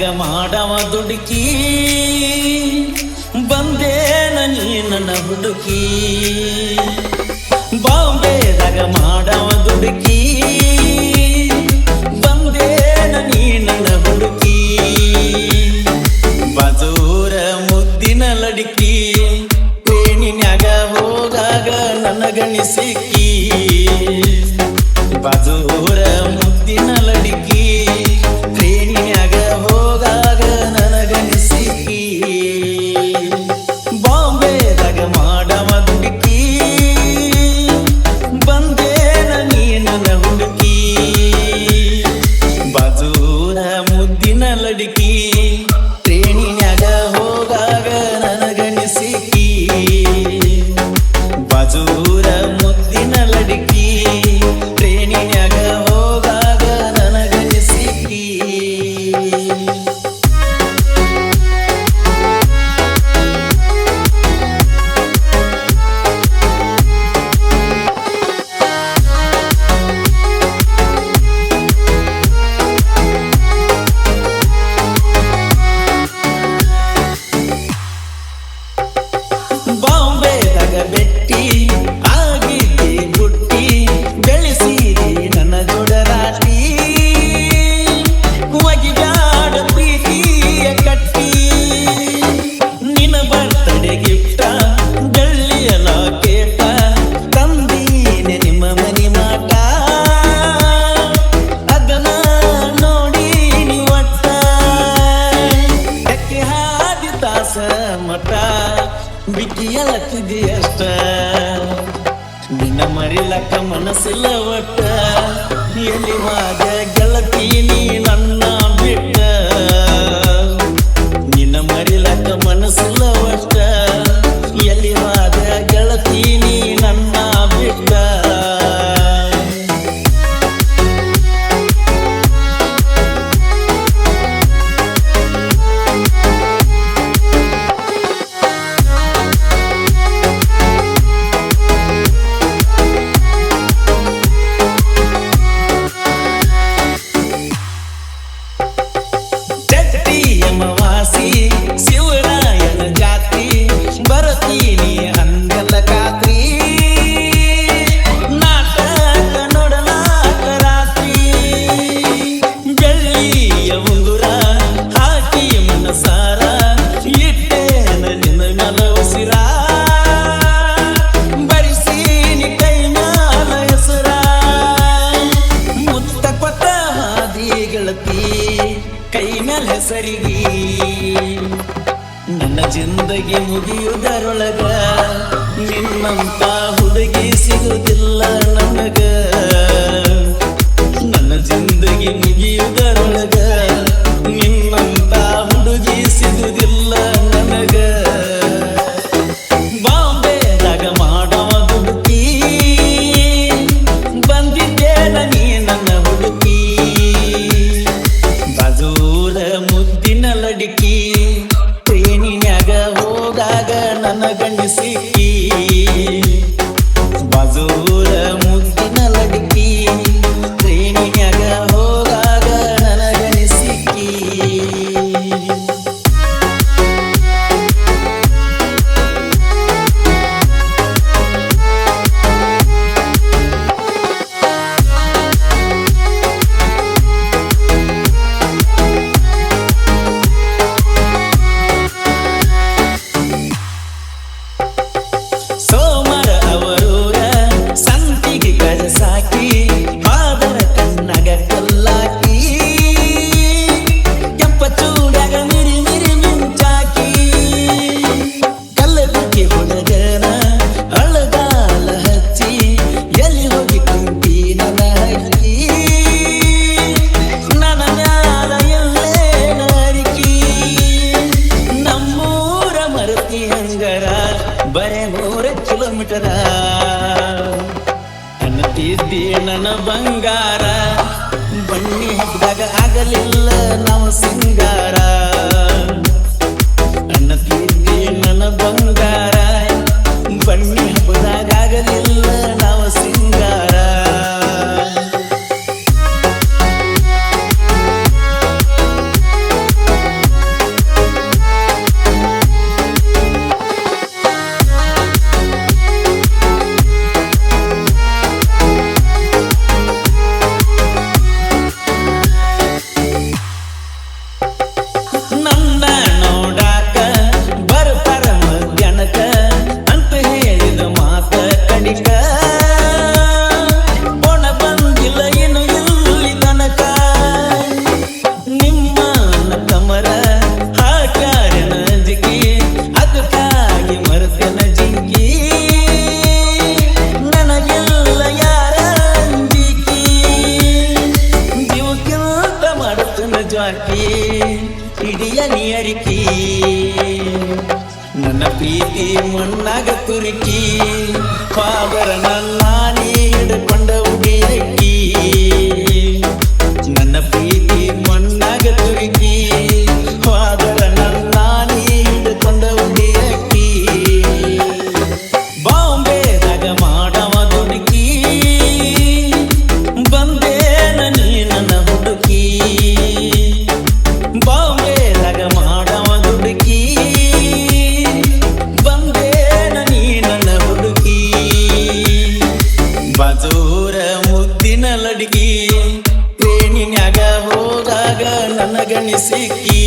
ಬಾಂಬೆದಾಗ ಮಾಡವ ದುಡುಕಿ, ಬಂದೇನ ನೀ ನನ್ನ ಹುಡುಕಿ. ಬಾಂಬೆದಾಗ ಮಾಡವ ದುಡುಕಿ, ಬಂದೇನ ನೀ ನನ್ನ ಹುಡುಕಿ. ಬಜೂರ ಮುದ್ದಿನ ಲಡಿಕಿ, ಪೇಣಿನ್ಯಾಗ ಹೋದಾಗ ನನ್ನ ಸಿಕ್ಕಿ. ಬಜೂರ ಮುದ್ದಿನ ಲಡಿಕಿ ಬೆಟ್ಟಿ ಆಗಿದ್ದೆ ಬುಟ್ಟಿ ಬೆಳೆಸಿರಿ ನನ್ನ ಜೋಡರಾಟಿ ಒಗಿಬ್ಯಾಡ ಪ್ರೀತಿಯ ಕಟ್ಟಿ. ನಿನ್ನ ಬರ್ತಡೆ ಗಿಫ್ಟ ಬೆಳ್ಳಿಯ ಕೇಟ ತಂದೀನೆ ನಿಮ್ಮ ಮನಿ ಮಾಟ. ಅದನ್ನ ನೋಡಿ ನೀವಟ್ಟ ಹಾದಿ ತಾಸ ಮಠ. ಬಿಕ್ಕಿಯಲತ್ತಿದೆಯಷ್ಟ ನಿನ್ನ ಮರಿಲಕ್ಕ ಮನಸ್ಸಿಲ್ಲ ಒಟ್ಟ. ಎಲ್ಲಿ ಗೆಳತಿ ನೀ ನನ್ನ ಮ್ಯಾಲ ಹೆಸರಿಗಿ. ನನ್ನ ಜಿಂದಗಿ ಮುಗಿಯುವುದರೊಳಗ ನಿನ್ನಂತ ಹುಡುಗಿ ಸಿಗುವುದಿಲ್ಲ ನನಗ. ಬರೇ ಮೂರ ಕಿಲೋಮೀಟರ. ಅನ್ನತಿದ್ದಿ ನನ್ನ ಬಂಗಾರ. ಬನ್ನಿ ಹಬ್ಬದಾಗ ಆಗಲಿಲ್ಲ ನಾವು ಸಿಂಗಾರ. ಅನ್ನತಿದ್ದಿ ನನ್ನ ಬಂಗಾರ. ಪ್ರೀತಿಯ ನಿಯರಿಕಿ. ನನ್ನ ಪ್ರೀತಿ ಮಣ್ಣಾಗ ತುರುಕಿ ಪಾದರ ಗಣಿಸಿ ಕೀ